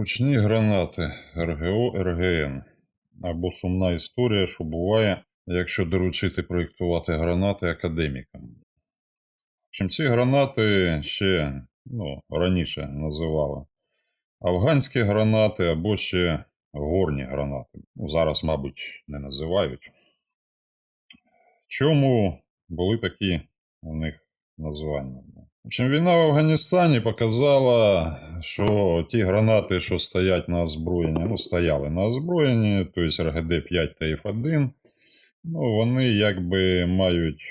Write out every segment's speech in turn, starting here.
Ручні гранати РГО РГН. Або сумна історія, що буває, якщо доручити проєктувати гранати академікам. Чим ці гранати ще ну, раніше називали афганські гранати або ще горні гранати. Ну, зараз, мабуть, не називають. Чому були такі у них названня? Війна в Афганістані показала, що ті гранати, що стоять на озброєнні, ну, стояли на озброєнні, тобто РГД-5 та F1, ну, вони якби мають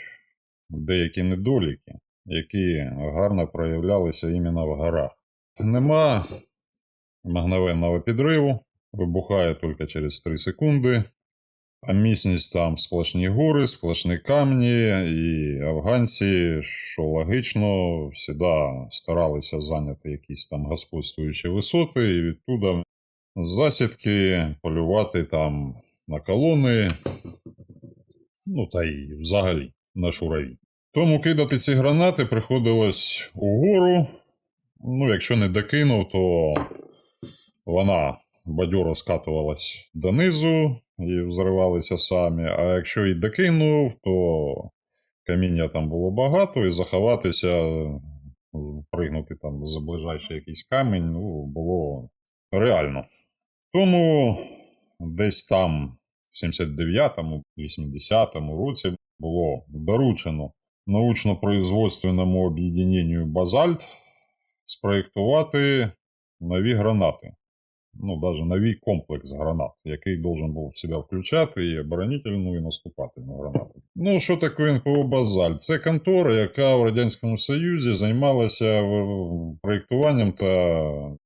деякі недоліки, які гарно проявлялися іменно в горах. Нема мгновенного підриву, вибухає тільки через 3 секунди. А міцність там сплошні гори, сплошні камні, і афганці, що логічно, завжди старалися зайняти якісь там господствуючі висоти, і відтуда засідки полювати там на колони, ну та й взагалі на шураві. Тому кидати ці гранати приходилось угору. Ну, якщо не докинув, то вона бадьоро скатувалась донизу і взривалися самі. А якщо і докинув, то каміння там було багато, і заховатися, пригнути там за ближайший якийсь камінь, ну, було реально. Тому десь там в 79-му, 80-му році було доручено научно-производственному об'єднанню Базальт спроєктувати нові гранати ну, даже новий комплекс гранат, який должен був в себе включати і оборонительну, і наступательну гранату. Ну, що таке НПО Базальт? Це контора, яка в Радянському Союзі займалася проєктуванням та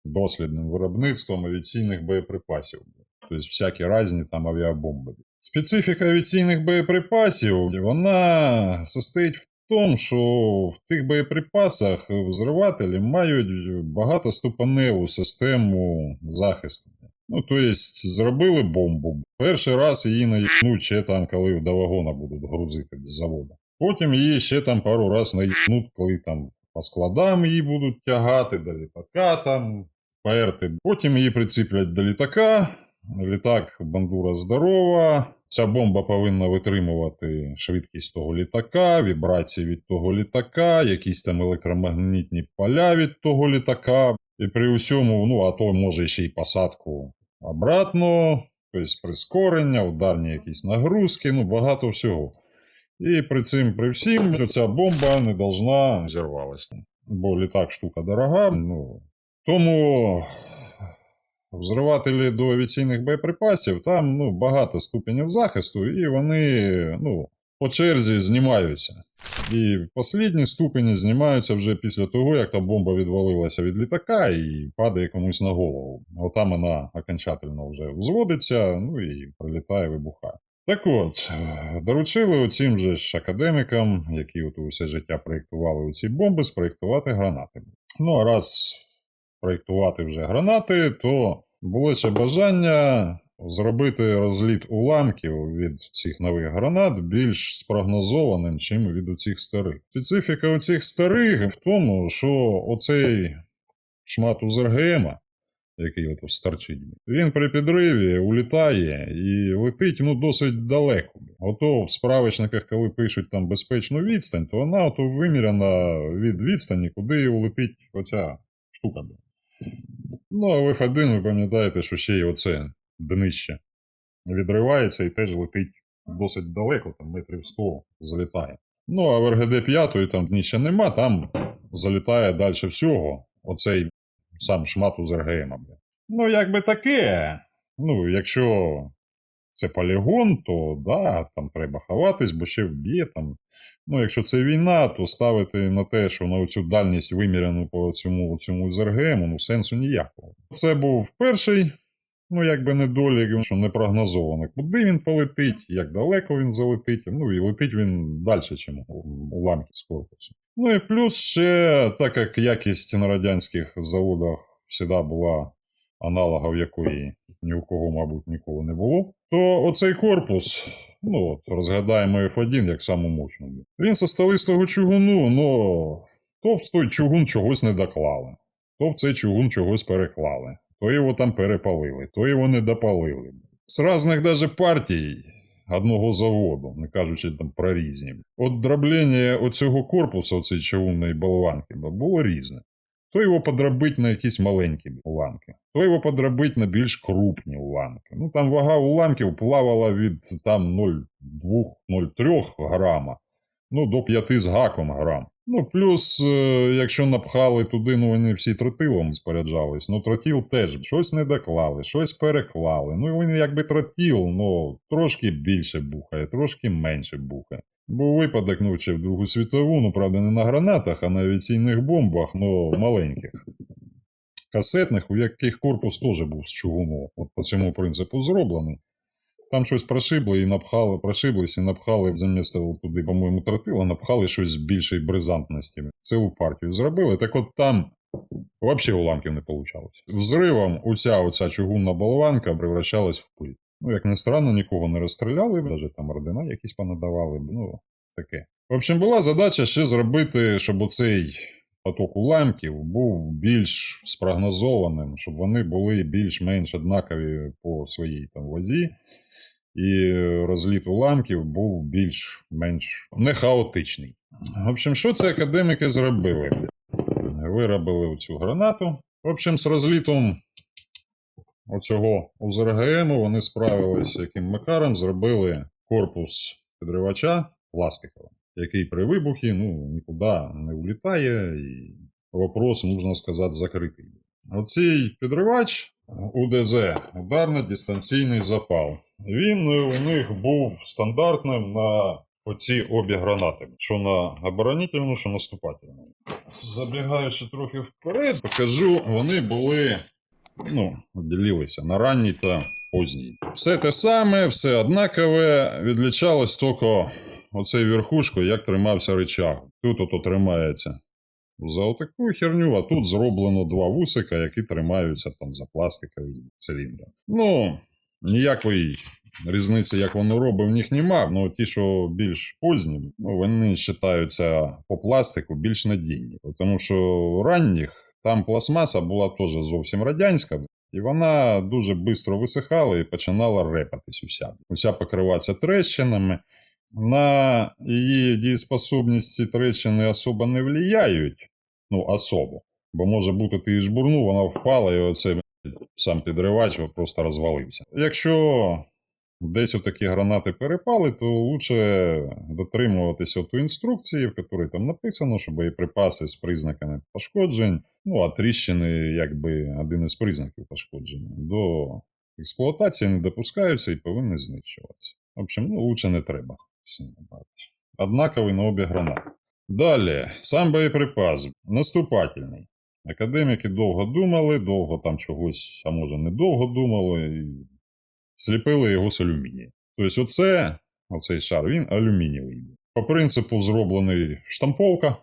дослідним виробництвом авіаційних боєприпасів. Тобто всякі різні там авіабомби. Специфіка авіаційних боєприпасів, вона состоїть в тому, що в тих боєприпасах взривателі мають багатоступеневу систему захисту. Ну, тобто, зробили бомбу. Перший раз її наїбнуть ще там, коли до вагона будуть грузити з заводу. Потім її ще там пару раз наїбнуть, коли там по складам її будуть тягати, до літака там, перти. Потім її приціплять до літака. Літак бандура здорова. Ця бомба повинна витримувати швидкість того літака, вібрації від того літака, якісь там електромагнітні поля від того літака. І при усьому, ну, а то може ще й посадку обратно, тобто прискорення, ударні якісь нагрузки, ну багато всього. І при цим, при всім, ця бомба не должна зірвалася. Бо літак штука дорога. Ну, тому взривателі до авіаційних боєприпасів, там ну, багато ступенів захисту, і вони ну, по черзі знімаються. І послідні ступені знімаються вже після того, як та бомба відвалилася від літака і падає комусь на голову. Отам вона окончательно вже взводиться, ну і прилітає, вибухає. Так от, доручили оцім же ж академікам, які от усе життя проєктували ці бомби, спроєктувати гранати. Ну, а раз проєктувати вже гранати, то було ще бажання зробити розліт уламків від цих нових гранат більш спрогнозованим, чим від цих старих. Специфіка цих старих в тому, що оцей шмат УЗРГМ, який от старчить, він при підриві улітає і летить ну, досить далеко. Ото в справочниках, коли пишуть там безпечну відстань, то вона ото виміряна від відстані, куди улетить оця штука. Ну, а в F1 ви пам'ятаєте, що ще й оце днище відривається і теж летить досить далеко, там метрів 100 залітає. Ну, а в РГД 5 там дніща нема, там залітає далі всього оцей сам шмат з РГМ. Ну, якби таке. Ну, якщо це полігон, то да, там треба ховатись, бо ще вб'є там. Ну, якщо це війна, то ставити на те, що на цю дальність виміряну по цьому, цьому ЗРГМ, ну сенсу ніякого. Це був перший, ну якби недолік, що не прогнозовано, куди він полетить, як далеко він залетить. Ну і летить він далі, ніж уламки з корпусу. Ну і плюс ще, так як якість на радянських заводах завжди була аналогів якої ні у кого, мабуть, ніколи не було, то оцей корпус, ну от розгадаємо F1 як саму. Він состоїть з того чугуну, ну то в той чугун чогось не доклали, то в цей чугун чогось переклали. то його там перепалили, то його не допалили. З різних даже партій одного заводу, не кажучи там про різні. От дроблення оцього корпусу, цієї човунної болванки, було різне. То його подробить на якісь маленькі уламки, то його подробить на більш крупні уламки. Ну там вага уламків плавала від там 0,2-0,3 грама ну, до 5 з гаком грам. Ну, плюс, е, якщо напхали туди, ну вони всі тротилом споряджались. Ну, тротіл теж щось не доклали, щось переклали. Ну, він якби тротіл, ну, трошки більше бухає, трошки менше бухає. Був випадок, ну, ще в Другу світову, ну, правда, не на гранатах, а на авіаційних бомбах, ну, маленьких. Касетних, у яких корпус теж був з чугуну. От по цьому принципу зроблений. Там щось прошибли і напхали, прошиблись і напхали замість туди, по-моєму, тротила, напхали щось з більшої бризантності. Цілу партію зробили. Так от там взагалі уламків не вийшло. Взривом уся оця чугунна болванка превращалась в пиль. Ну, як не странно, нікого не розстріляли, навіть там ордена якісь понадавали. Ну, таке. В общем, була задача ще зробити, щоб оцей поток уламків був більш спрогнозованим, щоб вони були більш-менш однакові по своїй там вазі, і розліт уламків був більш-менш не хаотичний. В общем, що це академіки зробили? Виробили цю гранату. В общем, з розлітом оцього УЗРГМ вони справилися яким макаром, зробили корпус підривача пластиковим який при вибухі ну, нікуди не улітає, і вопрос, можна сказати, закритий. Оцей підривач УДЗ ударно-дистанційний запал. Він у них був стандартним на оці обі гранати, що на оборонительну, що наступательну. Забігаючи трохи вперед, покажу, вони були. Ну, ділилися на ранній та поздній. Все те саме, все однакове, відлічалось тільки оцей верхушку, як тримався рычаг. Тут ото тримається за отаку херню, а тут зроблено два вусика, які тримаються там за пластиковий циліндр. Ну, ніякої різниці, як воно робить, в них нема. Ну, ті, що більш позні, ну, вони вважаються по пластику більш надійні. Тому що ранніх там пластмаса була теж зовсім радянська. І вона дуже швидко висихала і починала репатись уся. Уся покриватися трещинами на її дієспособність ці трещини особо не влияють. Ну, особо. Бо може бути, ти її жбурнув, вона впала, і оцей сам підривач просто розвалився. Якщо десь отакі гранати перепали, то лучше дотримуватися ту інструкції, в якій там написано, що боєприпаси з признаками пошкоджень, ну а тріщини, якби один із признаків пошкодження, до експлуатації не допускаються і повинні знищуватися. В общем, ну, лучше не треба. Однаковий на обе гранати. Далі, сам боєприпас наступательний. Академіки довго думали, довго там чогось, а може не довго думали, і сліпили його з алюмінію. Тобто, оце, оцей шар, він алюмінієвий. По принципу зроблений штамповка.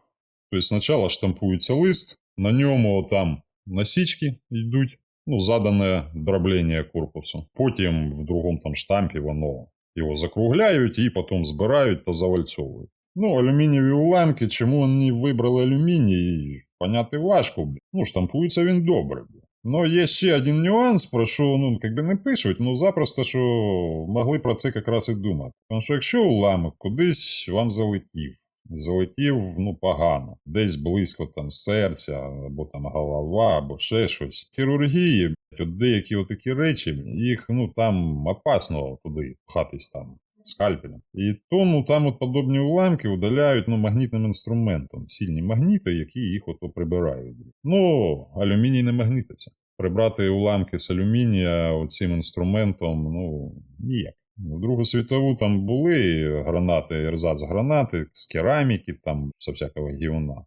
Тобто, спочатку штампується лист, на ньому там насічки йдуть, ну, задане дроблення корпусу. Потім в другому там штампі воно його закругляють і потім збирають та завальцовують. Ну, алюмінієві уламки, чому вони вибрали алюміній, поняти важко. Ну, штампується він добре. Ну, є ще один нюанс, про що ну, якби не пишуть, ну запросто що могли про це якраз і думати. Тому що якщо уламок кудись вам залетів, залетів ну, погано, десь близько там серця, або там голова, або ще щось. Хірургії, от деякі такі речі, їх ну там опасно туди пхатись там. Скальпелем. І тому там от подобні уламки удаляють ну, магнітним інструментом. Сильні магніти, які їх ото прибирають. Ну, алюміній не магнітиться. Прибрати уламки з алюмінія цим інструментом, ну, ніяк. Другу світову там були гранати, ерзац гранати з кераміки, там з всякого гівна.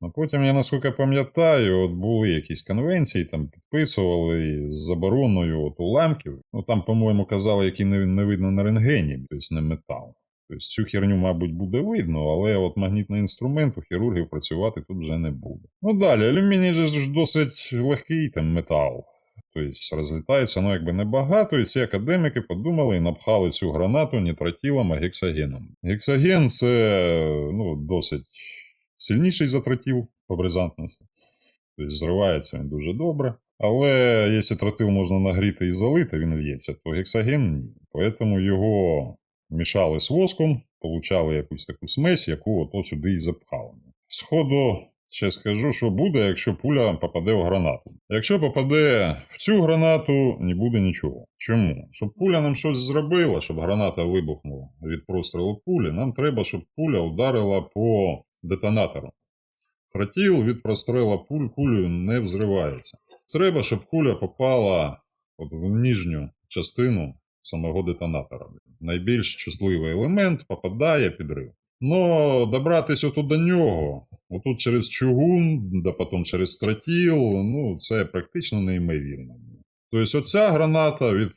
Ну потім, я наскільки пам'ятаю, от були якісь конвенції, там підписували з забороною от уламків. Ну там, по-моєму, казали, які не, не видно на рентгені, тобто не метал. Тобто цю херню, мабуть, буде видно, але от магнітний інструмент у хірургів працювати тут вже не буде. Ну далі, алюміній же ж досить легкий там метал. Тобто розлітається ну, якби небагато, і ці академіки подумали і напхали цю гранату не тротілом, а гексагеном. Гексаген це ну, досить сильніший за тротіл по бризантності. Тобто зривається він дуже добре. Але якщо тротил можна нагріти і залити, він лється, то гексаген ні. Тому його мішали з воском, получали якусь таку смесь, яку ото сюди і запхали. Сходу ще скажу, що буде, якщо пуля попаде в гранату. Якщо попаде в цю гранату, не буде нічого. Чому? Щоб пуля нам щось зробила, щоб граната вибухнула від прострілу пулі, нам треба, щоб пуля ударила по детонатору. Тротіл від простріла пуль кулею не взривається. Треба, щоб куля попала от в нижню частину самого детонатора. Найбільш чутливий елемент попадає під рив. Но добратися отут до нього, отут через чугун, да потім через тротіл, ну це практично неймовірно. Тобто оця граната від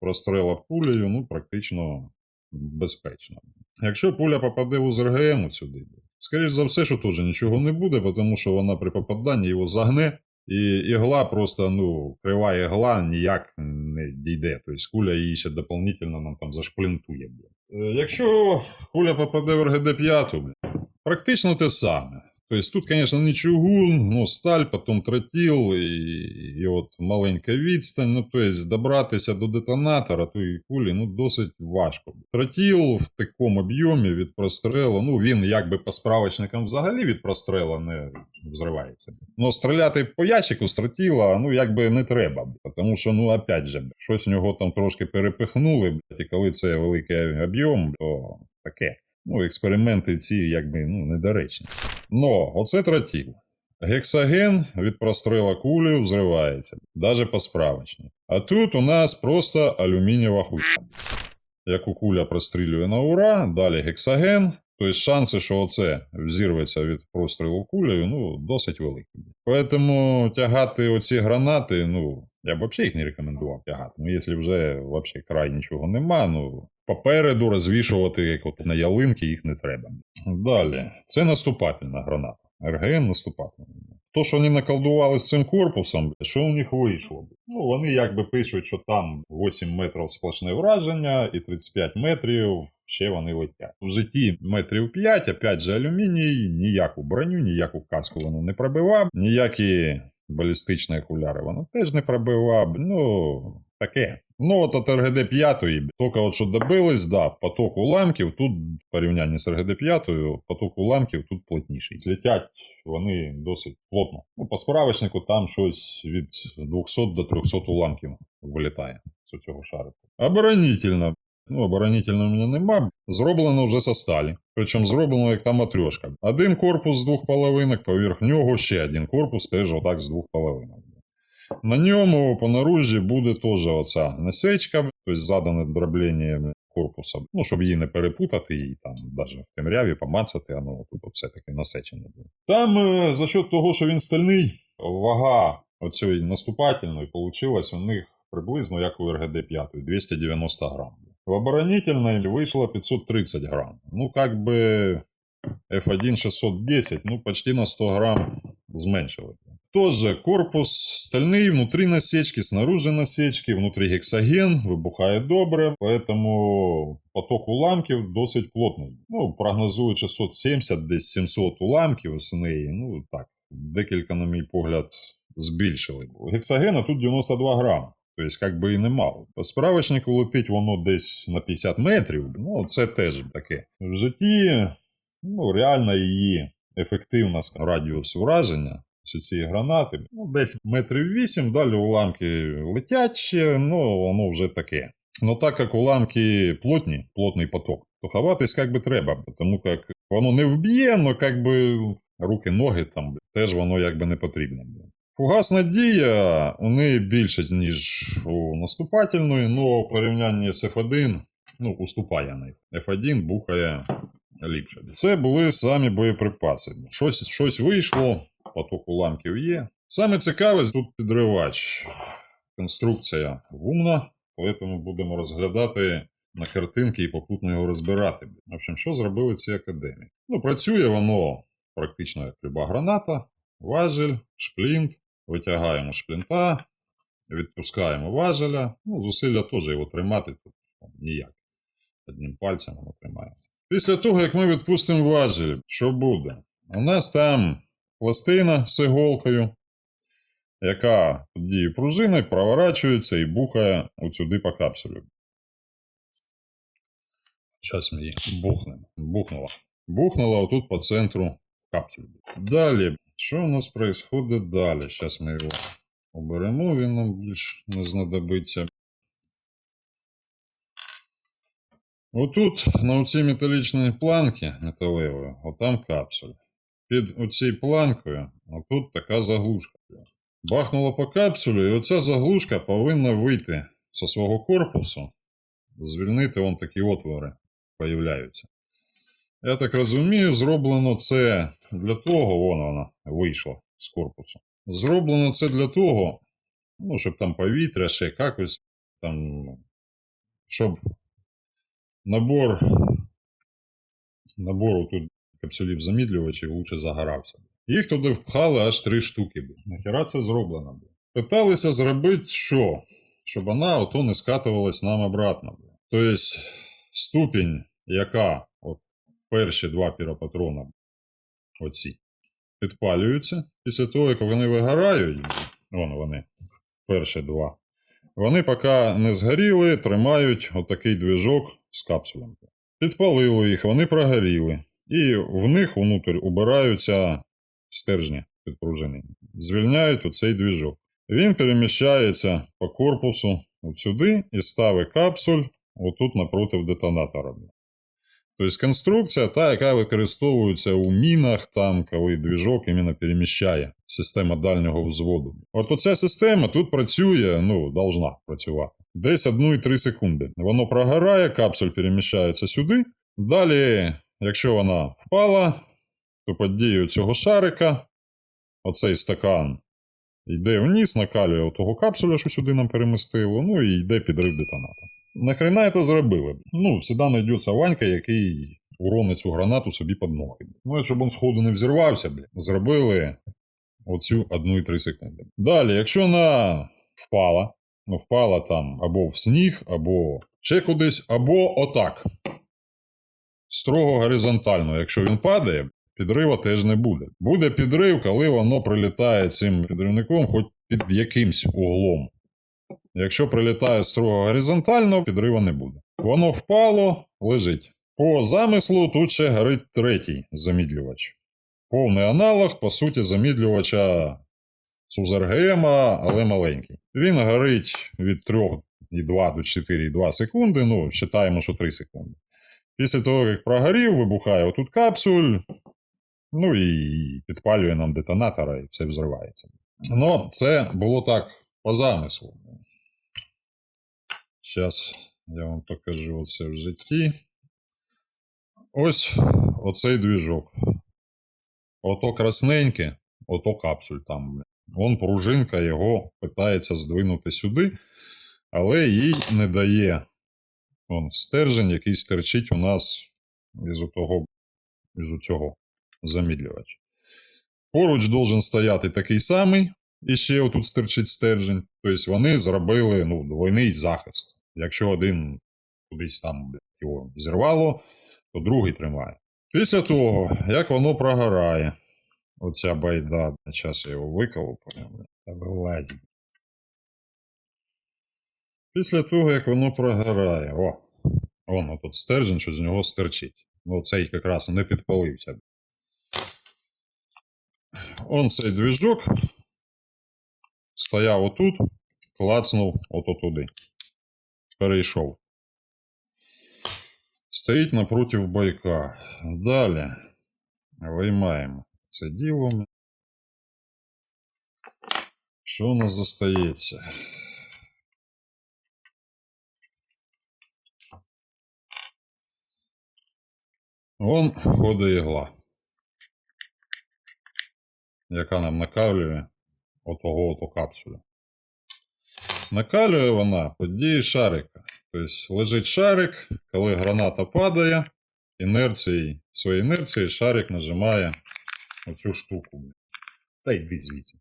прострела пулею, ну практично безпечна. Якщо пуля попаде у ЗРГМ сюди, скоріш за все, що теж нічого не буде, тому що вона при попаданні його загне, і ігла просто, ну, крива ігла ніяк не дійде. Тобто куля її ще дополнительно нам там зашплінтує. Е, Якщо куля попаде в РГД-5, практично те саме. Тобто тут, звісно, не чугун, ну, сталь, потім тротіл і, і от маленька відстань. Ну, тобто добратися до детонатора тої кулі ну, досить важко. Тротіл в такому об'ємі від прострелу, ну він якби по справочникам взагалі від прострела не взривається. Ну, стріляти по ящику з тротіла, ну якби не треба. Тому що, ну, опять же, щось в нього там трошки перепихнули, і коли це великий об'єм, то таке. Ну, експерименти ці якби ну, недоречні. Но оце тротіл. Гексаген від прострела кулі взривається, навіть по справочні. А тут у нас просто алюмінієва хуйня. Яку куля прострілює на ура, далі гексаген. Тобто шанси, що оце взірветься від прострілу кулею, ну, досить великі. Тому тягати оці гранати, ну, я б взагалі їх не рекомендував тягати. Ну, якщо вже взагалі край нічого нема, ну, попереду розвішувати, як от на ялинки, їх не треба. Далі, це наступательна граната. РГН наступательна. То, що вони наколдували з цим корпусом, що у них вийшло? Ну, вони якби пишуть, що там 8 метрів сплошне враження і 35 метрів ще вони летять. В житті метрів 5, опять же алюміній, ніяку броню, ніяку каску воно не пробивав, ніякі балістичні окуляри воно теж не пробивав. Ну, таке. Ну, от от РГД 5, тільки от що добились, да, поток уламків тут, в порівнянні з РГД 5, поток уламків тут плотніший. Летять вони досить плотно. Ну, по справочнику там щось від 200 до 300 уламків вилітає з цього шарику. Оборонительно. Ну, оборонительно в мене нема. Зроблено вже со сталі. Причому зроблено як та матрешка. Один корпус з двох половинок, поверх нього ще один корпус, теж отак з двох половинок. На ньому по наружі буде теж оця насечка, тобто задане дроблення корпуса, ну, щоб її не перепутати і там навіть в темряві помацати, воно тут все-таки насечене буде. Там е, за счет того, що він стальний, вага оцієї наступательної получилась у них приблизно як у РГД 5, 290 грам. В оборонительной вийшло 530 грам. Ну, как бы F1 610, ну, почти на 100 грам зменшили. Тоже корпус стальний, внутри насечки, снаружи насечки, внутрі гексаген, вибухає добре, поэтому поток уламків досить плотний. Ну, прогнозують 670, десь 700 уламків з неї. Ну, так, декілька, на мій погляд, збільшили. Гексагена тут 92 грами. Тобто, як би і немало. По справочнику летить воно десь на 50 метрів. Ну, це теж таке. В житті, ну, реально її ефективна радіус враження з цієї гранати. Ну, десь метрів 8, далі уламки летять ще, ну, воно вже таке. Ну, так як уламки плотні, плотний поток, то ховатись як би треба, тому як воно не вб'є, але як би руки, ноги там теж воно якби не потрібно. Фугасна дія у неї більше, ніж у наступательної, але в порівнянні з F1 ну, уступає на F1 бухає ліпше. Це були самі боєприпаси. Щось, щось вийшло, поток уламків є. Саме цікаве тут підривач. Конструкція гумна, тому будемо розглядати на картинки і попутно його розбирати. В общем, що зробили ці академії? Ну, працює воно практично як люба граната, важель, шплінт. Витягаємо шплінта, відпускаємо важеля. Ну, зусилля теж його тримати тут ніяк. Одним пальцем воно тримається. Після того, як ми відпустимо важель, що буде? У нас там пластина з іголкою. яка під дією пружини проворачується і бухає от сюди по капсулі. Зараз ми її бухнемо. Бухнула. Бухнула отут по центру капсулі. Далі, що у нас відбувається далі? Зараз ми його оберемо, він нам більш не знадобиться. Отут, на оцій металічній планці металевої, отам капсуля. Під оцією планкою, отут така заглушка. Бахнуло по капсулі, і оця заглушка повинна вийти зі свого корпусу, звільнити вон такі отвори появляються. Я так розумію, зроблено це для того, вон вона вийшла з корпусу. Зроблено це для того, ну, щоб там повітря ще якось там, щоб набор, набор тут капсулів замідлювачів лучше загорався. Їх туди впхали аж три штуки. Нахіра це зроблено. блін? Питалися зробити що? Щоб вона ото не скатувалась нам обратно. Тобто ступінь, яка от перші два піропатрона, оці, підпалюються. Після того, як вони вигорають, вон вони, перші два, вони поки не згоріли, тримають отакий двіжок з капсулями. Підпалили їх, вони прогоріли. І в них внутрі убираються стержні підпружинені. Звільняють оцей двіжок. Він переміщається по корпусу сюди і ставить капсуль отут напроти детонатора. Тобто конструкція та, яка використовується у мінах, там, коли двіжок іменно переміщає система дальнього взводу. От оця система тут працює, ну, должна працювати. Десь 1,3 секунди. Воно прогорає, капсуль переміщається сюди. Далі, якщо вона впала, то під дією цього шарика оцей стакан йде вниз, накалює того капсуля, що сюди нам перемістило, ну і йде підрив детонатора. Нахрена це зробили? Ну, завжди знайдеться Ванька, який уронить цю гранату собі під ноги. Ну, і щоб він сходу не взірвався, блін, зробили оцю 1,3 секунди. Далі, якщо вона впала, ну впала там або в сніг, або ще кудись, або отак. Строго горизонтально, якщо він падає, підрива теж не буде. Буде підрив, коли воно прилітає цим підривником, хоч під якимсь углом. Якщо прилітає строго горизонтально, підрива не буде. Воно впало, лежить. По замислу тут ще горить третій замідлювач. Повний аналог, по суті, замідлювача Сузергема, але маленький. Він горить від 3,2 до 4,2 секунди. Ну, вважаємо, що 3 секунди. Після того, як прогорів, вибухає отут капсуль. Ну і підпалює нам детонатора, і все взривається. Ну, це було так по замислу. Зараз я вам покажу оце в житті. Ось оцей двіжок. Ото красненьке, ото капсуль там. Вон пружинка його питається здвинути сюди, але їй не дає. Вон стержень, який стерчить у нас із того, із цього замідлювача. Поруч должен стояти такий самий, і ще отут стерчить стержень. Тобто вони зробили ну, двойний захист. Якщо один кудись там його зірвало, то другий тримає. Після того, як воно прогорає, оця байда, зараз я його та вилазь. Після того, як воно прогорає, о, вон тут стержень, що з нього стерчить. Ну, цей якраз не підпалився. Он цей двіжок стояв отут, клацнув ото туди. Перейшов. Стоїть напротив байка. Далі виймаємо це діло. Що у нас зостається? Вон ходить ігла, яка нам накалює отого ото капсулю. Накалює вона під дією шарика. Тобто лежить шарик, коли граната падає, інерцією, своєю інерцією шарик нажимає оцю штуку. Та йди звідси.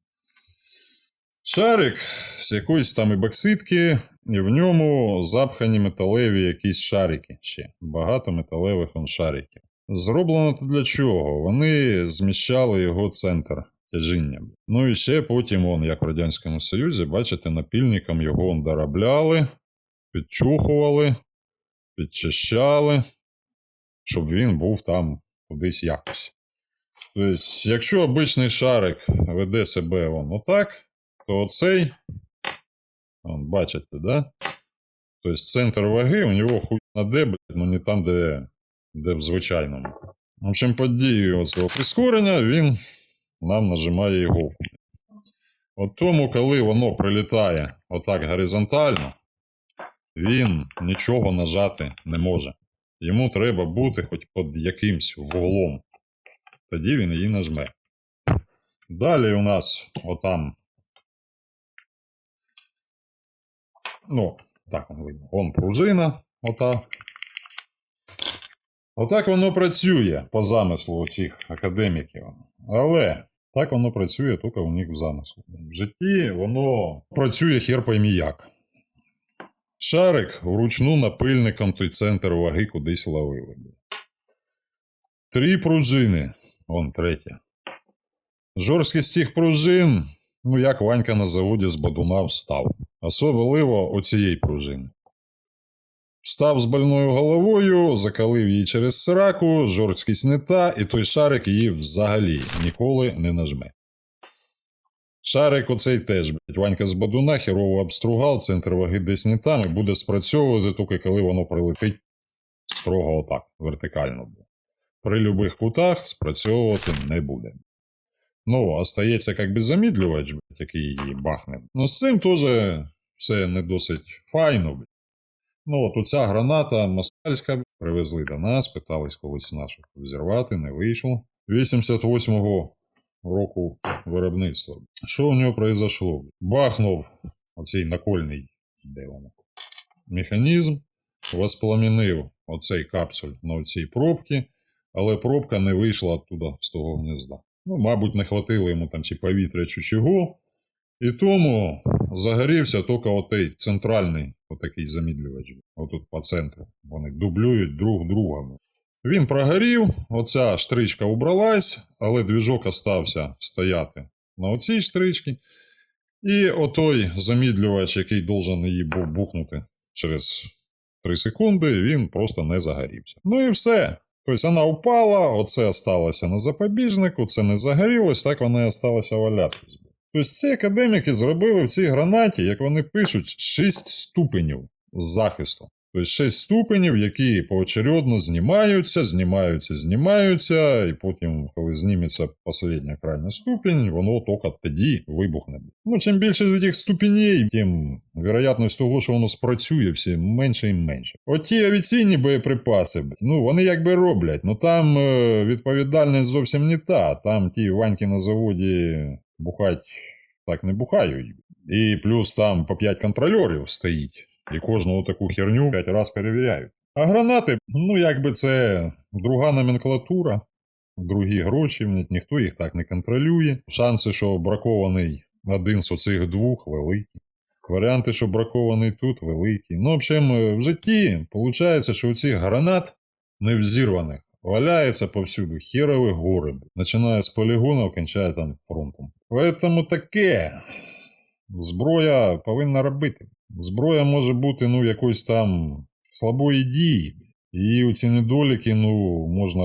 Шарик з якоїсь там і бокситки, і в ньому запхані металеві якісь шарики ще. Багато металевих он шариків. Зроблено для чого? Вони зміщали його центр тяжіння. Ну і ще потім, он, як в Радянському Союзі, бачите, напільником його доробляли, підчухували, підчищали, щоб він був там кудись якось. Тобто, якщо обичний шарик веде себе он отак, то оцей, он, бачите, да? Тобто центр ваги у нього хуй на де, ну не там, де, де в звичайному. В общем, під дією цього прискорення він нам нажимає іголку. От тому, коли воно прилітає отак горизонтально, він нічого нажати не може. Йому треба бути хоч під якимсь вуглом. Тоді він її нажме. Далі у нас отам. Ну, так воно видно. Вон пружина, ота. Отак воно працює по замислу цих академіків. Але так воно працює тільки у них в замислу. В житті воно працює хер поймі як. Шарик вручну напильником той центр ваги кудись ловили. Три пружини. Вон третя. Жорсткість тих пружин, ну як Ванька на заводі з бадуна встав. Особливо оцієї пружини. Встав з больною головою, закалив її через сраку, жорсткість не та, і той шарик її взагалі ніколи не нажме. Шарик оцей теж, блядь, Ванька з бадуна херово обстругав, центр ваги десь не там, і буде спрацьовувати тільки коли воно прилетить строго отак, вертикально. При любих кутах спрацьовувати не буде. Ну, остається як би замідлювач, блядь, який її бахне. Ну, з цим теж все не досить файно. Блядь. Ну, от оця граната москальська привезли до нас, питались когось наших взірвати, не вийшло. 88-го року виробництва. Що у нього произошло? Бахнув оцей накольний де воно, механізм, воспламінив оцей капсуль на оцій пробці, але пробка не вийшла оттуда з того гнізда. Ну, мабуть, не хватило йому там чи повітря, чи чого. І тому загорівся тільки отей центральний отакий замідлювач. Отут по центру. Вони дублюють друг друга. Він прогорів, оця штричка убралась, але двіжок остався стояти на оцій штричці. І отой замідлювач, який должен її бухнути через 3 секунди, він просто не загорівся. Ну і все. Тобто вона впала, оце осталося на запобіжнику, це не загорілось, так вона і осталася валятись. Тобто ці академіки зробили в цій гранаті, як вони пишуть, 6 ступенів захисту. Тобто 6 ступенів, які поочередно знімаються, знімаються, знімаються, і потім, коли зніметься остання крайня ступінь, воно тільки тоді вибухне. Ну, чим більше з цих ступеней, тим вероятність того, що воно спрацює, все менше і менше. Оті авіаційні боєприпаси, ну вони якби роблять, ну там е, відповідальність зовсім не та. Там ті ваньки на заводі бухать так не бухають. І плюс там по 5 контрольорів стоїть. І кожну таку херню 5 разів перевіряють. А гранати, ну якби це друга номенклатура, другі гроші, ніхто їх так не контролює. Шанси, що бракований один з оцих двох, великі. Варіанти, що бракований тут, великі. Ну, в общем, в житті виходить, що у цих гранат невзірваних валяється повсюду херові гори. Починає з полігону, кінчає там фронтом. Поэтому таке. Зброя повинна робити. Зброя може бути ну, якоїсь там слабої дії. І ці недоліки ну, можна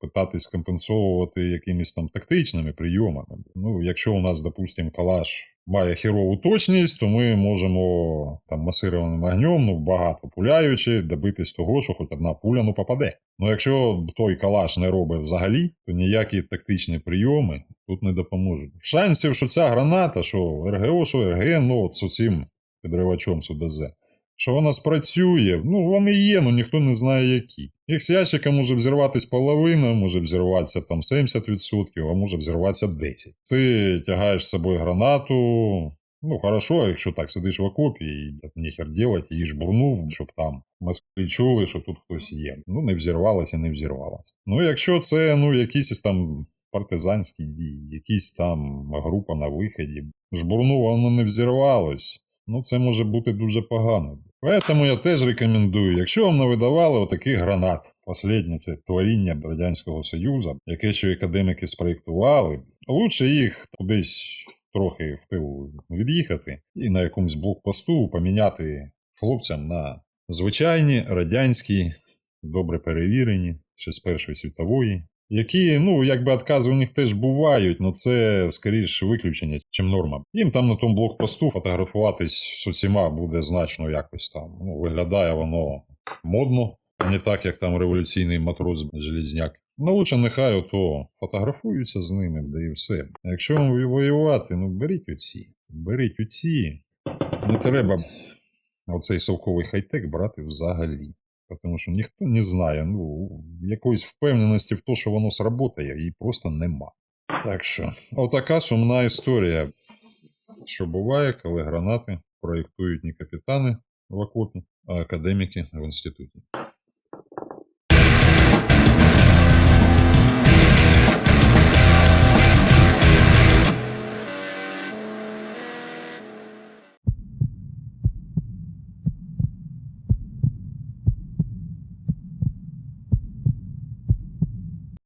питатись компенсовувати якимись там тактичними прийомами. Ну, якщо у нас, допустимо, калаш має херову точність, то ми можемо там масированим огнем, ну, багато пуляючи, добитись того, що хоч одна пуля ну, попаде. Ну, якщо той калаш не робить взагалі, то ніякі тактичні прийоми тут не допоможуть. Шансів, що ця граната, що РГО, що РГ, ну, от з цим підривачом СУДЗ, що вона спрацює, ну вони є, ну ніхто не знає які. Їх з ящика може взірватися половина, може взірватися там 70%, а може взірватися 10%. Ти тягаєш з собою гранату. Ну, хорошо, якщо так сидиш в окопі і ніхер делать, її ж бурнув, щоб там москві чули, що тут хтось є. Ну, не взірвалося, не взірвалося. Ну, якщо це ну, якісь там партизанські дії, якісь там група на виході, жбурнуло, воно не взірвалось. Ну, це може бути дуже погано. Поэтому я теж рекомендую, якщо вам не видавали отаких гранат, останнє це творіння Радянського Союзу, яке ще академіки спроєктували, лучше їх кудись трохи в тил від'їхати і на якомусь блокпосту поміняти хлопцям на звичайні радянські, добре перевірені, ще з Першої світової, які, ну, якби відкази у них теж бувають, але це скоріше виключення, чим норма. Їм там на тому блокпосту фотографуватись з усіма буде значно якось там. Ну, виглядає воно модно, а не так, як там революційний матрос Желізняк. Ну, лучше нехай ото фотографуються з ними, да і все. А якщо вам воювати, ну беріть оці. Беріть оці. Не треба оцей совковий хай-тек брати взагалі. Тому що ніхто не знає, ну, якоїсь впевненості в те, що воно сработає, її просто нема. Так що, отака сумна історія, що буває, коли гранати проєктують не капітани в окопі, а академіки в інституті.